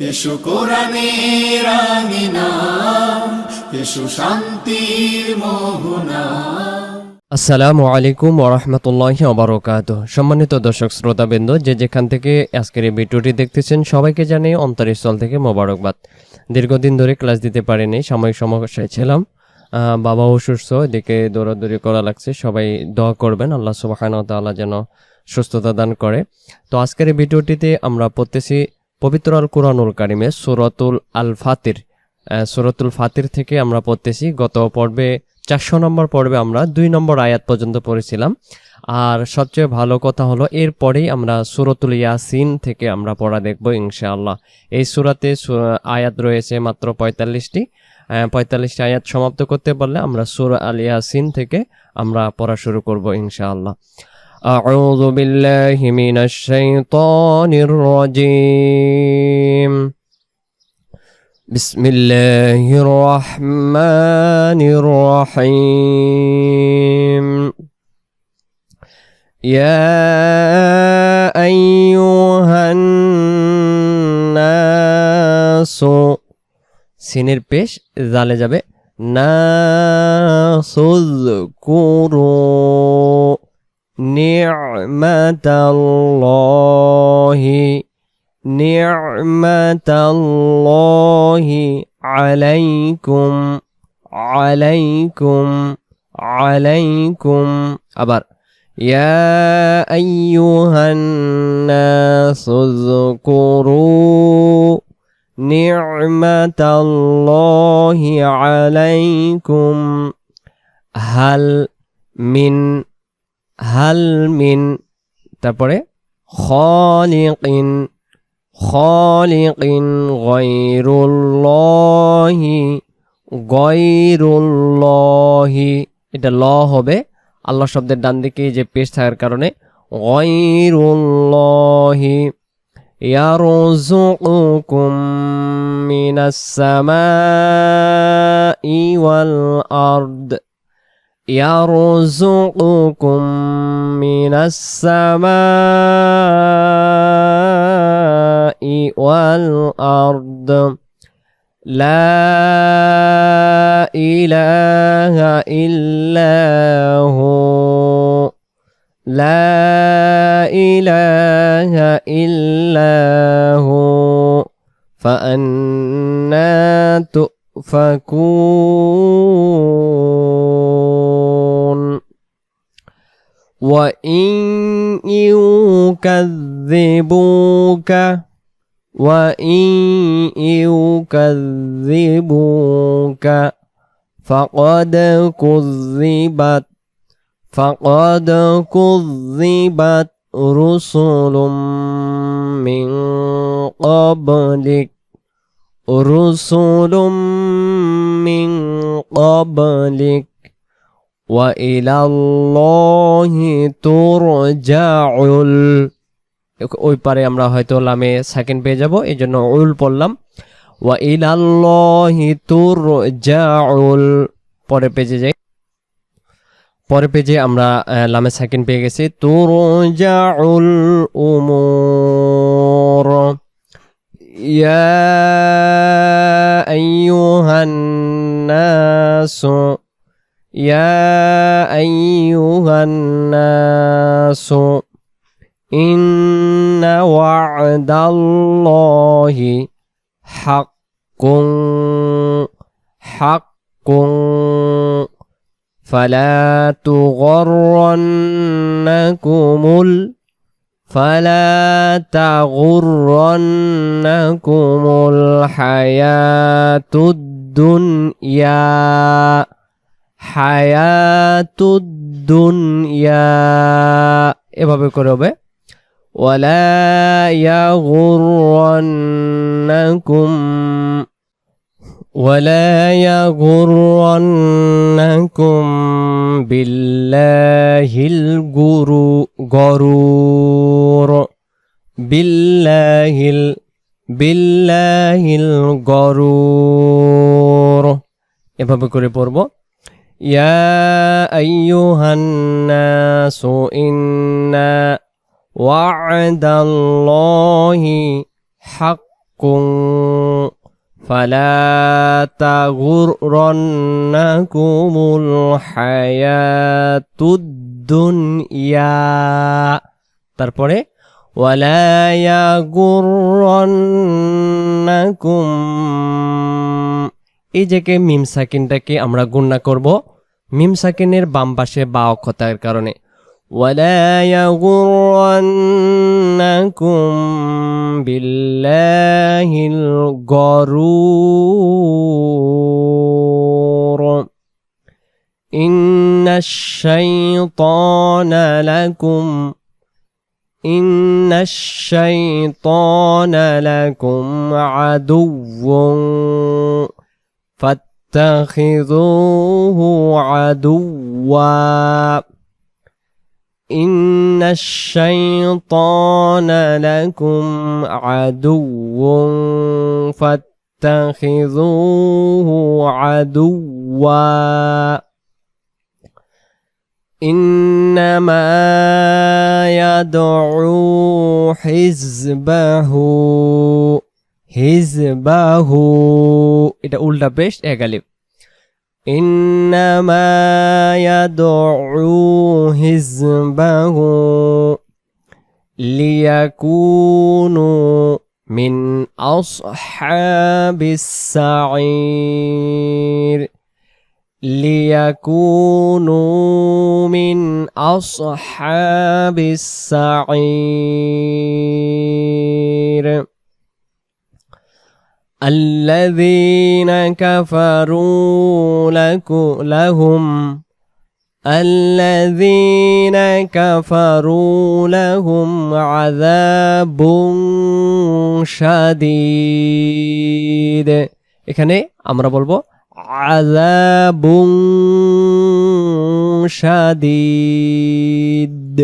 এসো কোরআনের আঙিনা, এসো শান্তির মোহনা। আসসালামু আলাইকুম ওরহমতুল্লাহ অবরকাত সম্মানিত দর্শক শ্রোতাবৃন্দ, যে যেখান থেকে আজকের এই ভিডিওটি দেখতেছেন, সবাইকে জানিয়ে অন্তরস্থল থেকে মোবারকবাদ। দীর্ঘদিন ধরে ক্লাস দিতে পারিনি, সাময়িক সমস্যায় ছিলাম। বাবা অসুস্থ, এদিকে দৌড়াদৌড়ি করা লাগছে। সবাই দোয়া করবেন, আল্লাহ সুবাহান তাআলা যেন সুস্থতা দান করে। তো আজকের এই ভিডিওটিতে আমরা পড়তেছি পবিত্র আল কোরআনুল কারিমে সুরতুল আল ফাতির সুরতুল ফাতির থেকে আমরা পড়তেছি। গত পর্বে, চারশো নম্বর পর্বে আমরা দুই নম্বর আয়াত পর্যন্ত পড়েছিলাম। আর সবচেয়ে ভালো কথা হলো, এরপরেই আমরা সুরতুল ইয়াসিন থেকে আমরা পড়া দেখব ইনশাআল্লাহ। এই সুরাতে আয়াত রয়েছে মাত্র পঁয়তাল্লিশটি। পঁয়তাল্লিশটি আয়াত সমাপ্ত করতে পারলে আমরা সুর আল ইয়াসিন থেকে আমরা পড়া শুরু করব ইনশাআল্লাহ। أعوذ بالله من الشيطان الرجيم بسم الله الرحمن الرحيم يا أيها الناس সিনের পেশ জালে যাবে نعمة الله نعمة الله عليكم عليكم عليكم. أبر. يا أيها الناس اذكروا نعمة الله عليكم. هل من هل من তারপরে خالق خالق غير الله غير الله এটা ল হবে আল্লাহ শব্দের ডান দিকে যে পেশ থাকার কারণে গয়রুল্লাহি يرزقكم من السماء والأرض يرزقكم من السماء والأرض. لا إله إلا هو. لا إله إلا هو. فأنا تؤفكون وإن يكذبوك وإن يكذبوك فقد كذبت فقد كذبت رسل من قبلك رسل من قبلك وإلى الله ترجع ال ওই পারে আমরা হয়তো লামে সেকেন্ড পেয়ে যাব এই জন্য উল পড়লাম ওয়া ইলাল্লাহি তুরজাউল পরে পেজে যাই পরে পেজে আমরা আহ, লামে সেকেন্ড পেয়ে গেছি তুরজাউল উমুর ইয়া আইয়ুহান নাসু يا أيها الناس إن وعد الله حق حق فلا تغرنكم ال فلا تغرنكم الحياة الدنيا. حياة الدنيا এভাবে করে হবে ولا يغرنكم ولا يغرنكم بالله الغرور بالله ال بالله الغرور এভাবে করে পড়ব يا أيها الناس إنا وعد الله حق فلا تغرنكم الحياة الدنيا তারপরে ولا يغرنكم এই জায়গায় মিম সাকিনটাকে আমরা গুণনা করব মিম সাকিনের বাম পাশে বা অক্ষতার কারণে ولا يغرنكم بالله الغرور إن الشيطان لكم إن الشيطان لكم عدو فاتخذوه عدوا. إن الشيطان لكم عدو. فاتخذوه عدوا. إنما يدعو حزبه. حزبه এটা উল্টা পেশ একালিপ إنما يدعو حزبه ليكونوا من أصحاب السعير ليكونوا من أصحاب السعير الذين كفروا لكم لهم الذين كفروا لهم عذاب شديد এখানে আমরা বলবো عذاب شديد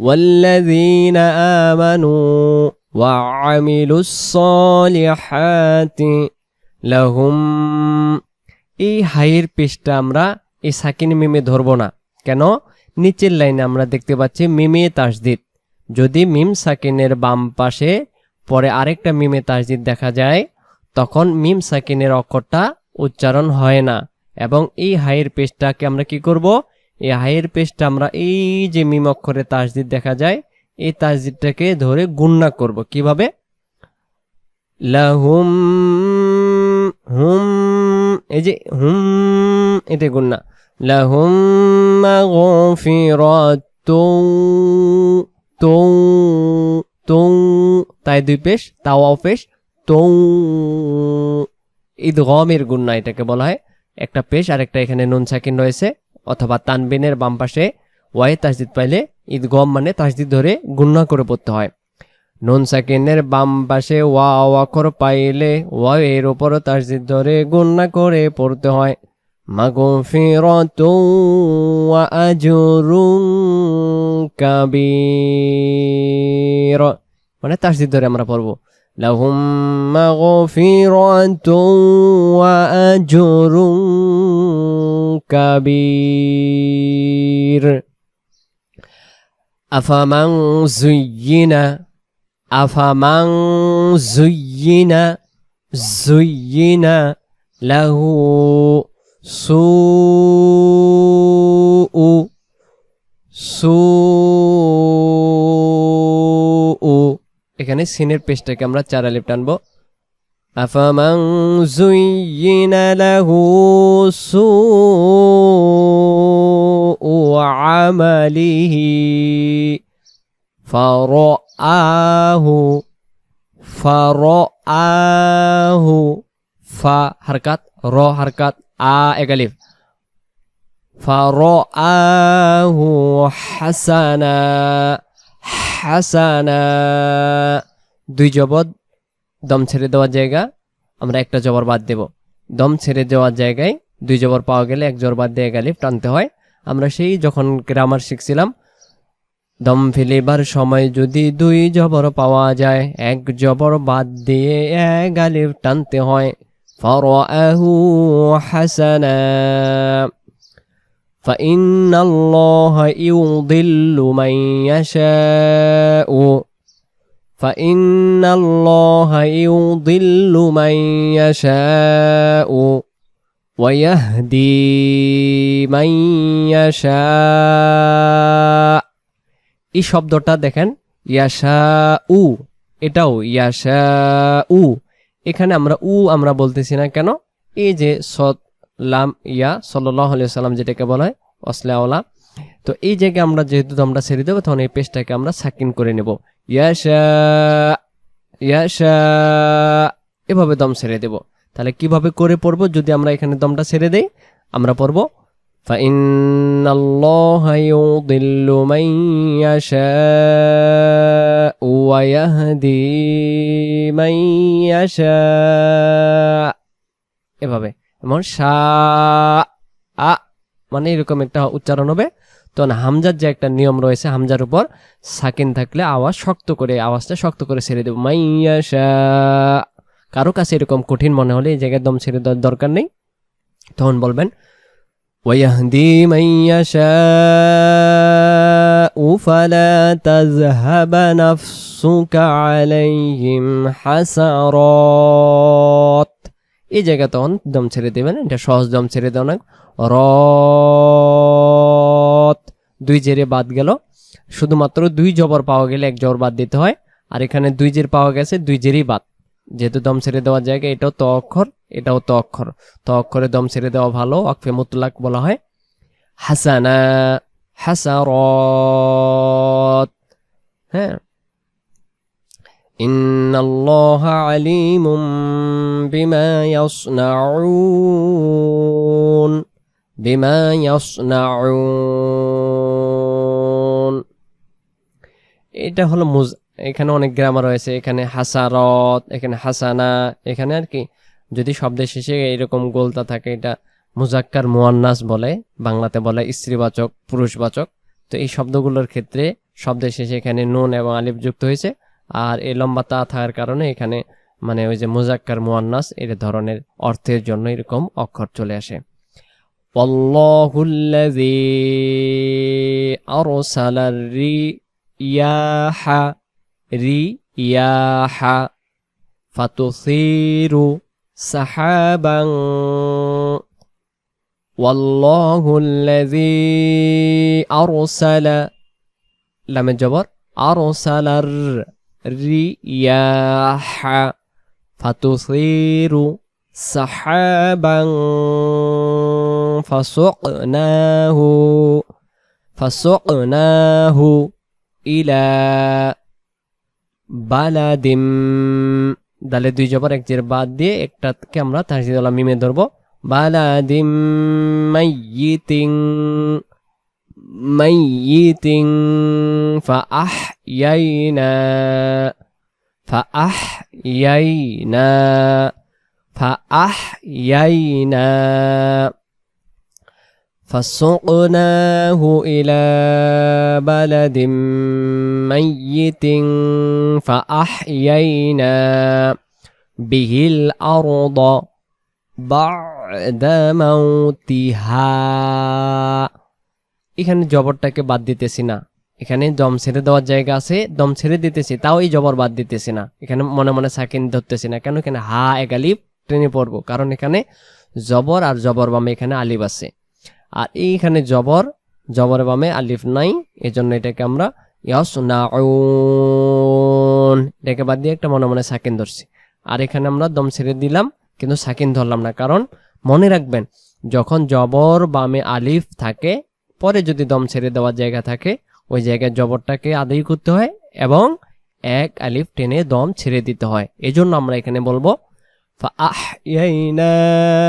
والذين آمنوا وعملوا الصالحات لهم এই হাইয়ের পেশটা আমরা এই সাকিন মিমে ধরবো না কেন নিচের লাইনে আমরা দেখতে পাচ্ছি মিমে তাসদিদ যদি মিম সাকিনের বাম পাশে পরে আরেকটা মিমে তাসদিদ দেখা যায় তখন মিম সাকিনের অক্ষরটা উচ্চারণ হয় না এবং এই হাইয়ের পেশটাকে আমরা কি করব এই হাইয়ের পেশটা আমরা এই যে মিম অক্ষরে তাসদিদ দেখা যায় এই তাসদিদটাকে ধরে গুণনা করব। কীভাবে? লাহুম, হুম, এই যে হুম এটা গুণনা। লাহুম তাই দুই পেশ, তাওয়াও পেশ, তৌ। ঈদ গমের গুন্না এটাকে বলা হয়। একটা পেশ আর একটা এখানে নুন সাকিন রয়েছে, অথবা তানবিনের বাম পাশে ওয়াই তাসদিদ পাইলে ঈদ গম মানে তাসদিদ ধরে গুন্না করে পড়তে হয় নুন সাকিনের বাম পাশে ওয়া অক্ষর পাইলে ওয়া এর উপর তাসদিদ ধরে গুন্না করে পড়তে হয় মাগফিরাতু ওয়া আজরুন কাবীর মানে তাসদিদ ধরে আমরা পড়বো لهم مغفرة وأجر كبير أفمن زين أفمن زين زين له سوء سوء এখানে সিনের পেজটাকে আমরা চার আলিপ টানবো আফামাং জুইয়িনা লাহু সুউ আমালিহি ফারাআহু ফারাআহু ফা হারকাত র হারকাত আ একালিফ ফারাআহু হাসানা হাসানা দুই জবর দম ছেড়ে দেওয়ার জায়গা আমরা একটা জবর বাদ দেব। দম ছেড়ে দেওয়ার জায়গায় দুই জবর পাওয়া গেলে এক জবর বাদ দিয়ে গেলে টানতে হয়। আমরা সেই যখন গ্রামার শিখছিলাম দম ফেলিবার সময় যদি দুই জবর পাওয়া যায় এক জবর বাদ দিয়ে এক আলিফ টানতে হয় ফরাহু হাসানা فإن الله يضل من يشاء فإن الله يضل من يشاء ويهدي من يشاء এই শব্দটা দেখেন ইয়াশা উ এটাও ইয়াশা উ এখানে আমরা উ আমরা বলতেছি না কেন এই যে সৎ লাম ইয়া সাল্লাহ সাল্লাম যেটাকে বলা হয় অসলাওলা তো এই জায়গায় আমরা যেহেতু আমরা ছেড়ে দেবো তখন এই পেজটাকে আমরা সাকিন করে নেব ইয়াশা ইয়াশা এভাবে দম ছেড়ে দেব তাহলে কিভাবে করে পড়বো যদি আমরা এখানে দমটা ছেড়ে দেই আমরা পড়বো فإن الله يضل من يشاء ويهدي من يشاء এভাবে এমন সা আ মানে এরকম একটা উচ্চারণ হবে তখন হামজার যে একটা নিয়ম রয়েছে হামজার উপর সাকিন থাকলে আওয়াজ শক্ত করে আওয়াজটা শক্ত করে ছেড়ে দেবো মাইয়াশা কারো কাছে এরকম কঠিন মনে হলে এই জায়গায় দম ছেড়ে দেওয়ার দরকার নেই তখন বলবেন ويهدي من يشاء فلا تذهب نفسك عليهم حسرات এই জায়গা তখন দম ছেড়ে দেবেন এটা সহজ দম ছেড়ে দেওয়া না রত দুই জেরে বাদ গেল শুধুমাত্র দুই জবর পাওয়া গেলে এক জবর বাদ দিতে হয় আর এখানে দুই জের পাওয়া গেছে দুই জেরই বাদ যেহেতু দম ছেড়ে দেওয়ার জায়গায় এটাও ত অক্ষর এটাও ত অক্ষর ত অক্ষরে দম ছেড়ে দেওয়া ভালো অক্ষে মুতলাক বলা হয় হাসানা হাসারত হ্যাঁ إن الله عليم بما يصنعون بما يصنعون এটা হলো মুজ এখানে অনেক গ্রামার রয়েছে, এখানে হাসারত, এখানে হাসানা, এখানে আর কি। যদি শব্দের শেষে এরকম গোলতা থাকে, এটা মুজাক্কার মোয়ান্নাস বলে, বাংলাতে বলে স্ত্রীবাচক, পুরুষবাচক। তো এই শব্দগুলোর ক্ষেত্রে শব্দের শেষে এখানে নুন এবং আলিফ যুক্ত হয়েছে, আর এই লম্বা তা থাকার কারণে এখানে মানে ওই যে মুজাক্কার মোয়ান্নাস, এর ধরনের অর্থের জন্য এরকম অক্ষর চলে আসে। পল্লহুল্লাজি আরসালারি ইয়াহা رياح فتثير سحابا. والله الذي أرسل لم الجبر أرسل الرياح فتثير سحابا. فسقناه فسقناه إلى বালাদিম। দালে দুই জবর, এক জের বাদ দিয়ে একটাকে আমরা তাহসিদুল্লাহ মিমে ধরবো। বালাদিম মাইয়িতিং মাইয়িতিং আহ ইয়াই না فسقناه إلى بلد ميت فأحيينا به الأرض بعد موتها এখানে জবরটাকে বাদ দিতেছি না এখানে দম ছেড়ে দেওয়ার জায়গা আছে দম ছেড়ে দিতেছি তাও এই জবর বাদ দিতেছি না এখানে মনে মনে সাকিন ধরতেছি না কেন এখানে হা এক আলিফ ট্রেনে পড়বো কারণ এখানে জবর আর জবর বামে এখানে আলিফ আছে আর এইখানে জবর জবর বামে আলিফ নাই, এজন্য এটাকে আমরা ইয়াস না এটাকে বাদ দিয়ে একটা মনে মনে সাকিন ধরছি। আর এখানে আমরা দম ছেড়ে দিলাম, কিন্তু সাকিন ধরলাম না, কারণ মনে রাখবেন, যখন জবর বামে আলিফ থাকে, পরে যদি দম ছেড়ে দেওয়ার জায়গা থাকে, ওই জায়গায় জবরটাকে আদায় করতে হয় এবং এক আলিফ টেনে দম ছেড়ে দিতে হয়। এজন্য আমরা এখানে বলব فأحيينا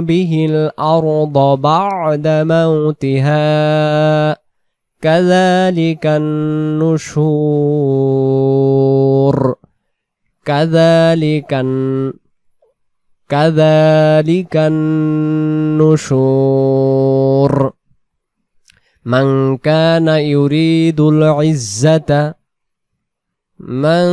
به الأرض بعد موتها. كذلك النشور. كذلك كذلك النشور. من كان يريد العزة من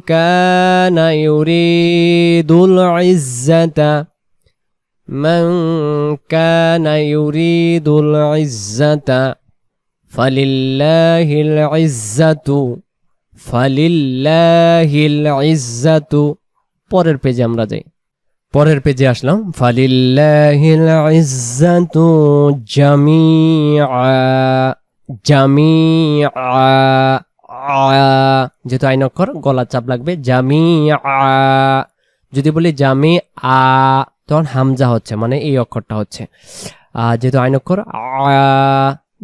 كان يريد العزة من كان يريد العزة فلله العزة ফালিল্লাহিল ইজ্জাতু পরের পেজে আমরা যাই পরের পেজে আসলাম ফালিল্লাহিল ইজ্জাতু জামিআ জামিআ আ যেহেতু আইন অক্ষর গলা চাপ লাগবে জামিআ যদি বলি জামি আ তখন হামজা হচ্ছে মানে এই অক্ষরটা হচ্ছে। যেহেতু আইন অক্ষর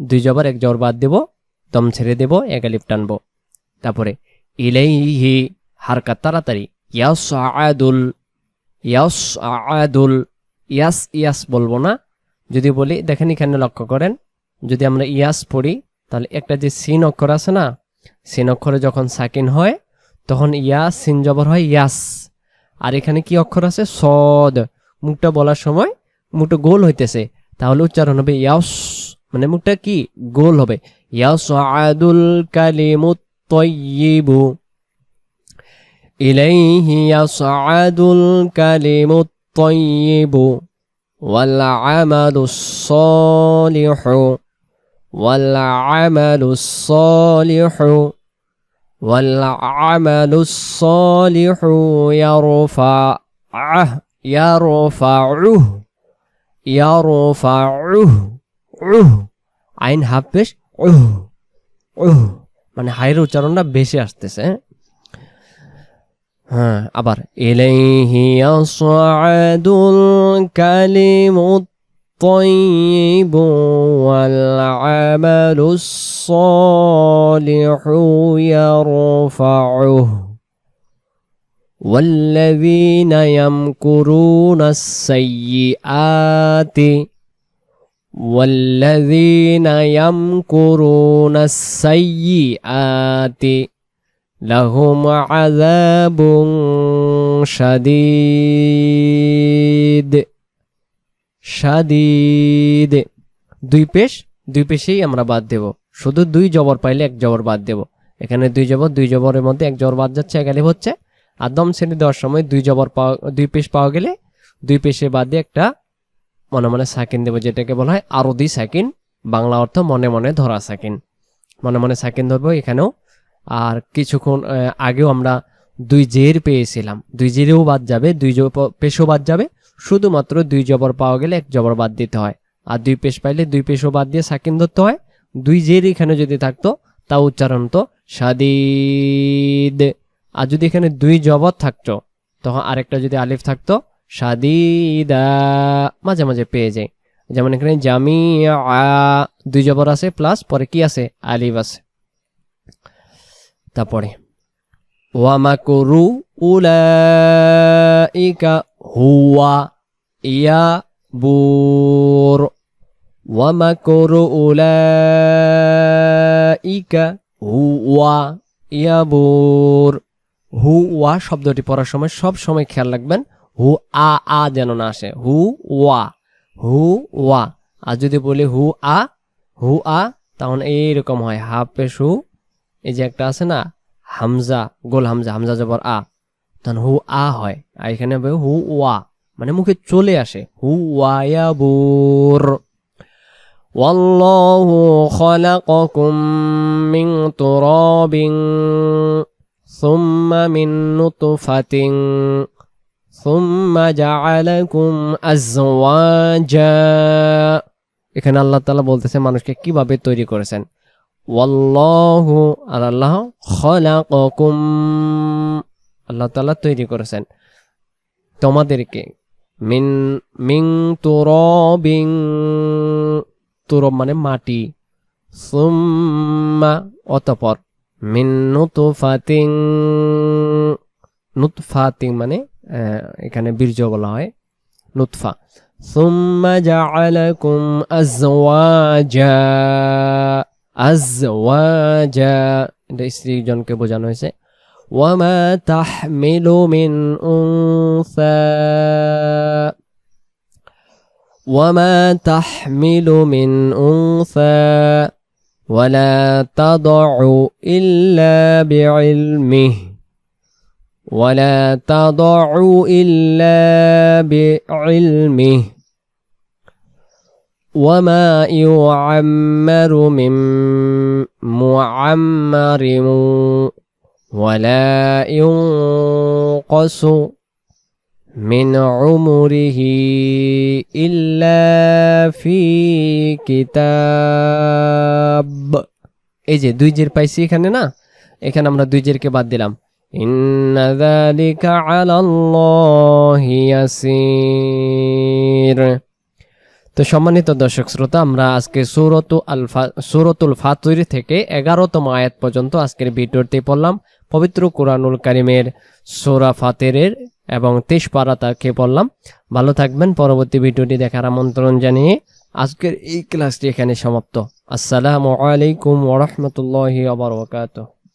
দুই জবর, এক জবর বাদ দেব, দম ছেড়ে দেব, এক আলিফ টানবো। তারপরে, ইলাইহি, হারকাত তাড়াতাড়ি ইয়াস আয়াদুল ইয়াস আয়াদুল ইয়াস ইয়াস বলব না। যদি বলি, দেখেন এখানে লক্ষ্য করেন, যদি আমরা ইয়াস পড়ি, তাহলে একটা যে সিন অক্ষর আছে না সিন অক্ষরে যখন সাকিন হয়, তখন ইয়া, সিন জবর হয় ইয়াস। আর এখানে কি অক্ষর আছে? সদ। মুখটা বলার সময় মুখটা গোল হইতেছে। তাহলে উচ্চারণ হবে ইয়াস। মানে মুখটা কি? গোল হবে। ইয়াস আদুল কালিমু তৈবু ইলাইহি ইয়াসআদুল কালিমু তৈবু ওয়াল আমালুস والعمل الصالح والعمل الصالح يرفعه يرفعه يرفعه عين হাফেশ মানে হাইয়ের উচ্চারণটা বেশি আসতেছে হ্যাঁ? হ্যাঁ আবার ইলাইহি ইয়াসআদুল কালিমুত الطيب والعمل الصالح يرفعه. والذين يمكرون السيئات والذين يمكرون السيئات لهم عذاب شديد. সাদিদে দুই পেশ, দুই পেশেই আমরা বাদ দেব। শুধু দুই জবর পাইলে এক জবর বাদ দেব। এখানে দুই জবর, দুই জবরের মধ্যে এক জবর বাদ যাচ্ছে, এক আলিফ হচ্ছে। আর দম শ্রেণি দেওয়ার সময় দুই জবর পাওয়া, দুই পেশ পাওয়া গেলে দুই পেশে বাদে একটা মনে মনে সাকিন দেব, যেটাকে বলা হয় আরদি সাকিন। বাংলা অর্থ মনে মনে ধরা সাকিন। মনে মনে সাকিন ধরবো এখানেও। আর কিছুক্ষণ আগেও আমরা দুই জের পেয়েছিলাম। দুই জেরেও বাদ যাবে, দুই পেশও বাদ যাবে। শুধুমাত্র দুই জবর পাওয়া গেলে এক জবর বাদ দিতে হয়। আর দুই পেশ পাইলে দুই পেশও বাদ দিয়ে সাকিন ধরতে হয়। দুই জের এখানে যদি থাকতো তা উচ্চারণ তো সাদিদ। আর যদি এখানে দুই জবর থাকতো, তখন আরেকটা যদি আলিফ থাকতো, সাদিদা মাঝে মাঝে পেয়ে যায়। যেমন এখানে জামি দুই জবর আছে, প্লাস পরে কি আছে? আলিফ আছে। তারপরে ওয়ামাকুরু উলাইকা হুয়া ইয়া বুর ওয়ামাকুরু উলাইকা হুয়া ইয়া বুর হুয়া শব্দটি পড়ার সময় সব সময় খেয়াল রাখবেন। হু আ আ যেন না আসে। হু ওয়া হু ওয়া আর যদি বলি হু আ হু আ তখন এইরকম হয়। হাফে হু এই যে একটা আছে না? হামজা, গোল হামজা হামজা জবর আ। তখন হু আ হয় আর এখানে হবে হু ওয়া মানে মুখে চলে আসে হু ওয়ায়াবুর والله خلقكم من تراب ثم من نطفة ثم جعلكم أزواجا এখানে আল্লাহ তাআলা বলতেছে মানুষকে কিভাবে তৈরি করেছেন ওয়াল্লাহু আর আল্লাহ খলাকাকুম আল্লাহ তাআলা তৈরি করেছেন। তোমাদেরকে মিন, মিং তোর বিং তুরব মানে মাটি। সুম্মা অতপর মিন নুতফাতিং নুতফাতিং মানে এখানে বীর্য বলা হয়, নুতফা। সুম্মা জাআলাকুম আজওয়াজা আজওয়াজা। এটা স্ত্রীজনকে বোঝানো হয়েছে। وما تحمل من أنثى وما تحمل من أنثى ولا تضع إلا بعلمه ولا تضع إلا بعلمه وما يعمر من معمر ولا ينقص من عمره إلا في كتاب এই যে দুই জের পাইছি এখানে না এখানে আমরা দুই জেরকে বাদ দিলাম ইন্না যালিকা আলাল্লাহি ইয়াসির তো সম্মানিত দর্শক শ্রোতা আমরা আজকে সৌরত আলফা সৌরতুল ফাতুর থেকে এগারোতম আয়াত পর্যন্ত আজকের ভিডিওতে পড়লাম পবিত্র কোরআনুল কারিমের সোরা ফাতেরের এবং তেইশ পারা তাকে পড়লাম। ভালো থাকবেন, পরবর্তী ভিডিওটি দেখার আমন্ত্রণ জানিয়ে আজকের এই ক্লাসটি এখানে সমাপ্ত। আসসালামু আলাইকুম ওরহমতুল্লাহ আবরকাত